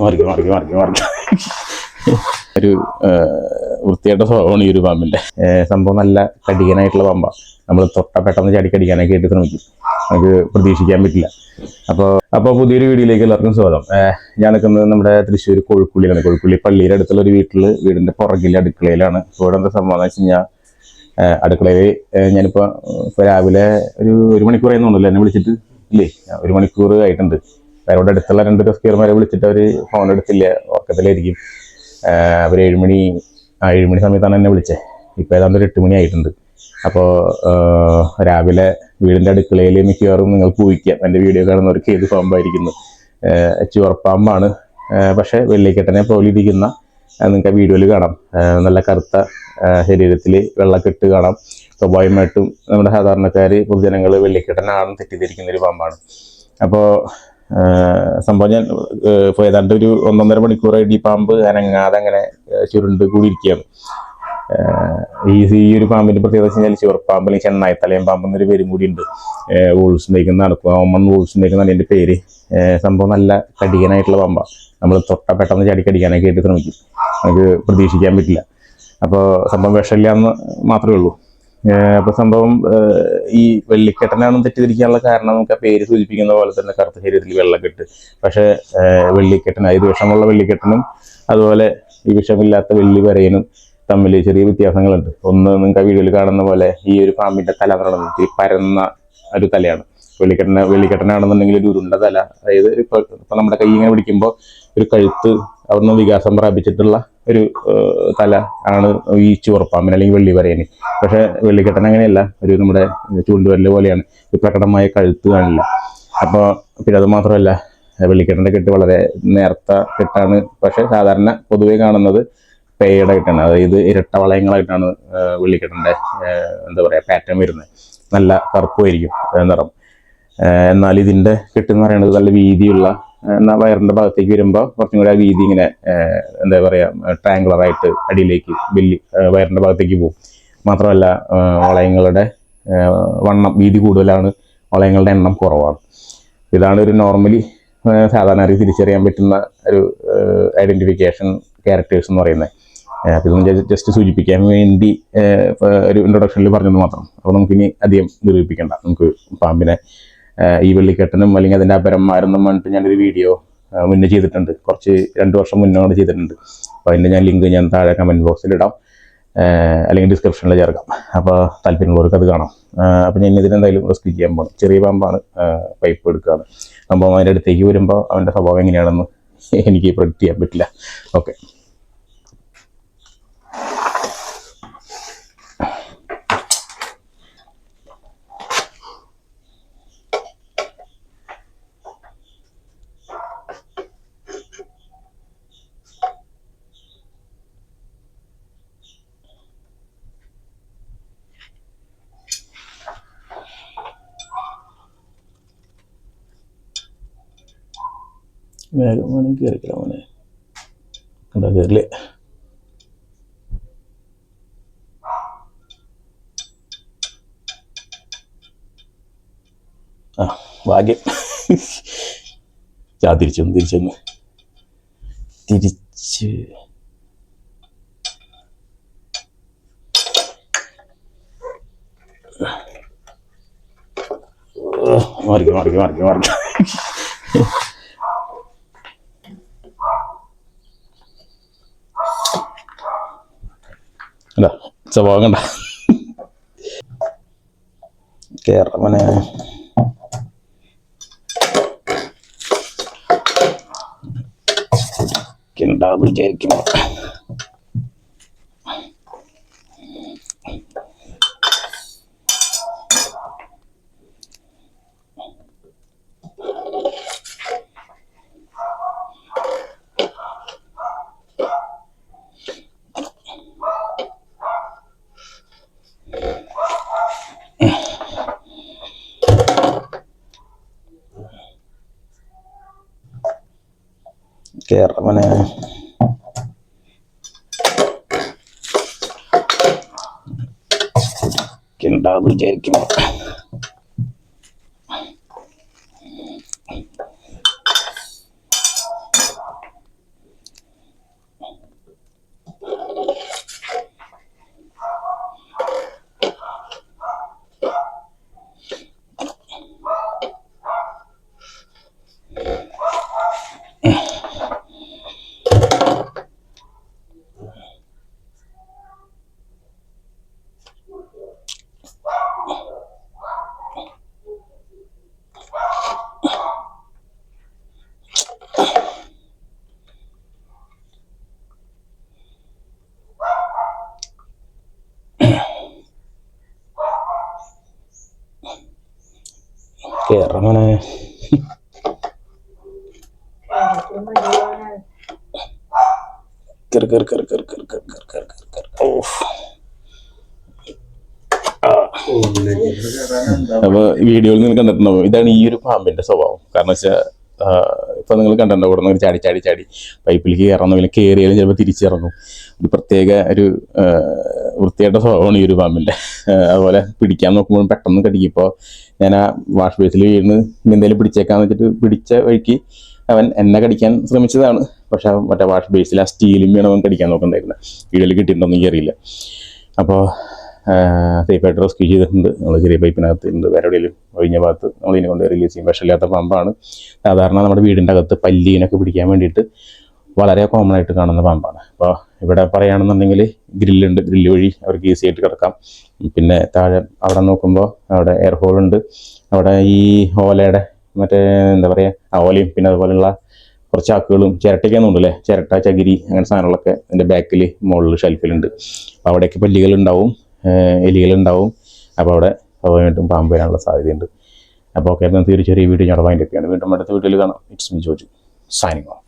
മാറിക്കും മാറിക്കും മാറിക്കും മാറിക്കും. ഒരു വൃത്തിയായിട്ട സ്വഭാവമാണ് ഈ ഒരു പാമ്പിന്റെ. സംഭവം നല്ല കടിക്കാനായിട്ടുള്ള പാമ്പാണ് നമ്മൾ തൊട്ട പെട്ടെന്ന് ചാടി കടിക്കാനൊക്കെ ആയിട്ട് ശ്രമിക്കും നമുക്ക് പ്രതീക്ഷിക്കാൻ പറ്റില്ല. അപ്പോൾ അപ്പോൾ പുതിയൊരു വീഡിയോയിലേക്ക് എല്ലാവർക്കും സ്വാഗതം. ഞാൻ നിൽക്കുന്നത് നമ്മുടെ തൃശ്ശൂർ കോഴിക്കുള്ളിലാണ്. കോഴിക്കുള്ളി പള്ളിയുടെ അടുത്തുള്ള ഒരു വീട്ടിൽ വീടിന്റെ പുറകിലെ അടുക്കളയിലാണ്. ഇവിടെ എന്താ സംഭവം എന്ന് വെച്ച് കഴിഞ്ഞാൽ അടുക്കളയിൽ ഞാനിപ്പോൾ ഇപ്പോൾ രാവിലെ ഒരു ഒരു മണിക്കൂർ ആയിരുന്നുണ്ടല്ലോ എന്നെ വിളിച്ചിട്ട്? ഇല്ലേ? ഒരു മണിക്കൂർ ആയിട്ടുണ്ട്. അവരോട് അടുത്തുള്ള രണ്ട് റെസ്ക്യൂർമാരെ വിളിച്ചിട്ട് അവർ ഫോൺ എടുത്തില്ല. ഉറക്കത്തിലായിരിക്കും അവർ ഏഴുമണി ആ ഏഴുമണി സമയത്താണ് എന്നെ വിളിച്ചത് ഇപ്പോൾ ഏതാണ്ട് ഒരു എട്ട് മണി ആയിട്ടുണ്ട്. അപ്പോൾ രാവിലെ വീടിന്റെ അടുക്കളയിൽ മിക്കവാറും നിങ്ങൾക്ക് ഊഹിക്കാം എന്റെ വീഡിയോ കാണുന്നവർക്ക് ഏത് പാമ്പായിരിക്കുന്നു. ചുവർപ്പാമ്പാണ് പക്ഷേ വെള്ളിക്കെട്ടനെ പോലെ ഇരിക്കുന്ന നിങ്ങൾക്ക് ആ വീഡിയോയിൽ കാണാം. നല്ല കറുത്ത ശരീരത്തിൽ വെള്ളക്കെട്ട് കാണാം. സ്വാഭാവികമായിട്ടും നമ്മുടെ സാധാരണക്കാർ പൊതുജനങ്ങൾ വെള്ളിക്കെട്ടനാണെന്ന് തെറ്റിദ്ധരിക്കുന്ന ഒരു പാമ്പാണ്. അപ്പോൾ സംഭവം ഞാൻ ഏതാണ്ട് ഒരു ഒന്നൊന്നര മണിക്കൂറായിട്ട് ഈ പാമ്പ് അനങ്ങാതെ അങ്ങനെ ചുരുണ്ട് കൂടിയിരിക്കുകയാണ്. ഈ ഈ ഒരു പാമ്പിന്റെ പ്രത്യേകത വെച്ച് കഴിഞ്ഞാൽ ചുവർപ്പാമ്പ് അല്ലെങ്കിൽ ചെന്നായി തലയം പാമ്പ് എന്നൊരു പേരും കൂടി ഉണ്ട് വൂൾസ് നടക്കുക. ഓമൺ വൂൾസ് എന്റെ പേര് സംഭവം നല്ല കടികനായിട്ടുള്ള പാമ്പാണ് നമ്മൾ തൊട്ട പെട്ടെന്ന് ചാടി കടിക്കാനൊക്കെ ആയിട്ട് ശ്രമിക്കും. നമുക്ക് പ്രതീക്ഷിക്കാൻ പറ്റില്ല. അപ്പോൾ സംഭവം വിഷമില്ല എന്ന് മാത്രമേ ഉള്ളൂ. അപ്പൊ സംഭവം ഈ വെള്ളിക്കെട്ടനാണെന്ന് തെറ്റിദ്ധരിക്കാനുള്ള കാരണം നമുക്ക് ആ പേര് സൂചിപ്പിക്കുന്ന പോലെ തന്നെ കറുത്ത ശരീരത്തിൽ വെള്ളക്കെട്ട് പക്ഷെ വെള്ളിക്കെട്ടൻ ഇത് വിഷമുള്ള വെള്ളിക്കെട്ടനും അതുപോലെ ഈ വിഷമില്ലാത്ത വെള്ളി വരയനും തമ്മിൽ ചെറിയ വ്യത്യാസങ്ങളുണ്ട്. ഒന്ന് നിങ്ങൾക്ക് ആ വീഡിയോയിൽ കാണുന്ന പോലെ ഈ ഒരു പാമ്പിന്റെ തല എന്ന് പറയുന്നത് ഈ പരന്ന ഒരു തലയാണ്. വെള്ളിക്കെട്ടന വെള്ളിക്കെട്ടനാണെന്നുണ്ടെങ്കിൽ ഒരു ഉരുണ്ട തല. അതായത് ഇപ്പൊ നമ്മുടെ കൈ ഇങ്ങനെ പിടിക്കുമ്പോൾ ഒരു കഴുത്ത് അവിടുന്ന് വികാസം പ്രാപിച്ചിട്ടുള്ള ഒരു തല ആണ് ഈ ചുവർപ്പാമ്പിന് അല്ലെങ്കിൽ വെള്ളി വരയന് പക്ഷെ വെള്ളിക്കെട്ടൻ അങ്ങനെയല്ല. ഒരു നമ്മുടെ ചൂണ്ടുവരൽ പോലെയാണ്. ഒരു പ്രകടമായ കഴുത്ത് കാണില്ല. അപ്പോൾ പിന്നെ അത് മാത്രമല്ല വെള്ളിക്കെട്ടന്റെ കെട്ട് വളരെ നേർത്ത കെട്ടാണ്. പക്ഷെ സാധാരണ പൊതുവേ കാണുന്നത് പേയുടെ കെട്ടാണ്. അതായത് ഇരട്ട വളയങ്ങളായിട്ടാണ് വെള്ളിക്കെട്ടന്റെ എന്താ പറയുക പാറ്റേൺ വരുന്നത്. നല്ല കറുപ്പുമായിരിക്കും നിറം. എന്നാൽ ഇതിന്റെ കെട്ടെന്ന് പറയുന്നത് നല്ല വീതിയുള്ള എന്നാൽ വയറിന്റെ ഭാഗത്തേക്ക് വരുമ്പോൾ കുറച്ചും കൂടി ആ വീതി ഇങ്ങനെ എന്താ എന്താ പറയുക ട്രയാങ്കുലറായിട്ട് അടിയിലേക്ക് വലിയ വയറിന്റെ ഭാഗത്തേക്ക് പോകും. മാത്രമല്ല വളയങ്ങളുടെ വണ്ണം വീതി കൂടുതലാണ് വളയങ്ങളുടെ എണ്ണം കുറവാണ്. ഇതാണ് ഒരു നോർമലി സാധാരണ തിരിച്ചറിയാൻ പറ്റുന്ന ഒരു ഐഡന്റിഫിക്കേഷൻ ക്യാരക്ടേഴ്സ് എന്ന് പറയുന്നത്. അപ്പൊ ഇതൊന്ന് ജസ്റ്റ് സൂചിപ്പിക്കാൻ വേണ്ടി ഒരു ഇൻട്രൊഡക്ഷനിൽ പറഞ്ഞത് മാത്രം. അപ്പോൾ നമുക്കിനി അധികം നിരൂപിക്കേണ്ട നമുക്ക് പാമ്പിനെ ഈ വെള്ളിക്കെട്ടനും അല്ലെങ്കിൽ അതിന്റെ അപരന്മാരെന്നും പറഞ്ഞിട്ട് ഞാനൊരു വീഡിയോ മുന്നേ ചെയ്തിട്ടുണ്ട്. കുറച്ച് രണ്ട് വർഷം മുന്നേ കൊണ്ട് ചെയ്തിട്ടുണ്ട്. അപ്പോൾ അതിന്റെ ഞാൻ ലിങ്ക് ഞാൻ താഴെ കമന്റ് ബോക്സിൽ ഇടാം. അല്ലെങ്കിൽ ഡിസ്ക്രിപ്ഷനിൽ ചേർക്കാം. അപ്പോൾ താല്പര്യമുള്ളവർക്ക് അത് കാണാം. അപ്പോൾ ഞാൻ ഇതിനെന്തായാലും റെസ്ക്യൂ ചെയ്യാൻ പോകണം ചെറിയ പാമ്പാണ് പൈപ്പ് എടുക്കുകയാണ് സംഭവം അതിന്റെ അടുത്തേക്ക് വരുമ്പോൾ അവന്റെ സ്വഭാവം എങ്ങനെയാണെന്ന് എനിക്ക് പ്രൊഡിക്റ്റ് ചെയ്യാൻ പറ്റില്ല. ഓക്കെ വേഗം വേണമെങ്കിൽ കയറിക്കില്ല മോനെ. കണ്ടോ കയറില്ലേ ആ ഭാഗ്യം. ചാ തിരിച്ചൊന്ന് തിരിച്ചൊന്ന്. തിരിച്ച്. മാറിക്കും മാറിക്കും മാറിക്കും മാറിക്കും. സ്വഭാവം കണ്ട കേരളമനെ ഉണ്ടാകുന്നു വിചാരിക്കുമ്പോ. കേരളമനെ ഉണ്ടാവും വിചാരിക്കുമ്പോ കേറമനെ കർ കർ കർ കർ കർ കർ കേറ് കേറ് കേറ് കേറ്. ഓഫ്. അപ്പൊ വീഡിയോയിൽ നിന്ന് കണ്ടിട്ടുണ്ടാവും ഇതാണ് ഈ ഒരു പാമ്പിന്റെ സ്വഭാവം കാരണം വെച്ചാൽ ഇപ്പൊ നിങ്ങൾ കണ്ടിട്ടുണ്ടാവും ഇവിടെ നിന്ന് ചാടി ചാടി ചാടി. പൈപ്പിലേക്ക് കയറണം പിന്നെ കയറിയാലും ചിലപ്പോൾ തിരിച്ചിറങ്ങും. ഒരു പ്രത്യേക ഒരു വൃത്തിയായിട്ട സ്വഭാവമാണ് ഈ ഒരു പാമ്പിന്റെ അതുപോലെ പിടിക്കാൻ നോക്കുമ്പോൾ പെട്ടെന്ന് കടിക്കും ഇപ്പോൾ ഞാൻ ആ വാഷ് ബേസിൽ വീണ് എന്തെങ്കിലും പിടിച്ചേക്കാന്ന് വെച്ചിട്ട് പിടിച്ച വഴിക്ക് അവൻ എന്നെ കടിക്കാൻ ശ്രമിച്ചതാണ്. പക്ഷെ മറ്റേ വാഷ് ബേസിൽ ആ സ്റ്റീലും വീണ് അവൻ കടിക്കാൻ നോക്കണ്ടായിരുന്നത് വീഡിയോയിൽ കിട്ടിയിട്ടുണ്ടോന്ന് എനിക്കറിയില്ല. അപ്പോൾ സേഫായിട്ട് റെസ്ക്യൂ ചെയ്തിട്ടുണ്ട്. നമ്മൾ ചെറിയ പൈപ്പിനകത്ത് ഉണ്ട് വേറെ എവിടെയെങ്കിലും ഒഴിഞ്ഞ ഭാഗത്ത് നമ്മൾ ഇതിനെ കൊണ്ട് റിലീസ് ചെയ്യും. വിഷമില്ലാത്ത പമ്പാണ്. സാധാരണ നമ്മുടെ വീടിന്റെ അകത്ത് പല്ലീനൊക്കെ പിടിക്കാൻ വേണ്ടിയിട്ട് വളരെ കോമൺ ആയിട്ട് കാണുന്ന പമ്പാണ്. അപ്പോൾ ഇവിടെ പറയുകയാണെന്നുണ്ടെങ്കിൽ ഗ്രില്ലുണ്ട്. ഗ്രില്ല് വഴി അവർക്ക് ഈസി ആയിട്ട് കിടക്കാം. പിന്നെ താഴെ അവിടെ നോക്കുമ്പോൾ അവിടെ എയർ ഹോൾ ഉണ്ട്. അവിടെ ഈ ഓലയുടെ മറ്റേ എന്താ പറയുക ഓലയും പിന്നെ അതുപോലെയുള്ള കുറച്ച് ചാക്കുകളും ചിരട്ടയ്ക്കൊന്നും അല്ലേ ചിരട്ട ചകിരി അങ്ങനെ സാധനങ്ങളൊക്കെ എന്റെ ബാക്കിൽ മുകളിൽ ഷെൽഫിലുണ്ട് അപ്പോൾ അവിടെയൊക്കെ പല്ലികളുണ്ടാവും എലികളുണ്ടാവും. അപ്പോൾ അവിടെ സ്വാഭാവികമായിട്ടും പാമ്പ് വരാനുള്ള സാധ്യതയുണ്ട്. അപ്പോൾ ഓക്കെ തീർച്ചയായും ഈ വീഡിയോ ഞാൻ വൈൻഡപ്പ് ചെയ്യാണ് വീണ്ടും അടുത്ത വീഡിയോയിൽ കാണാം. It's me Joju. Signing off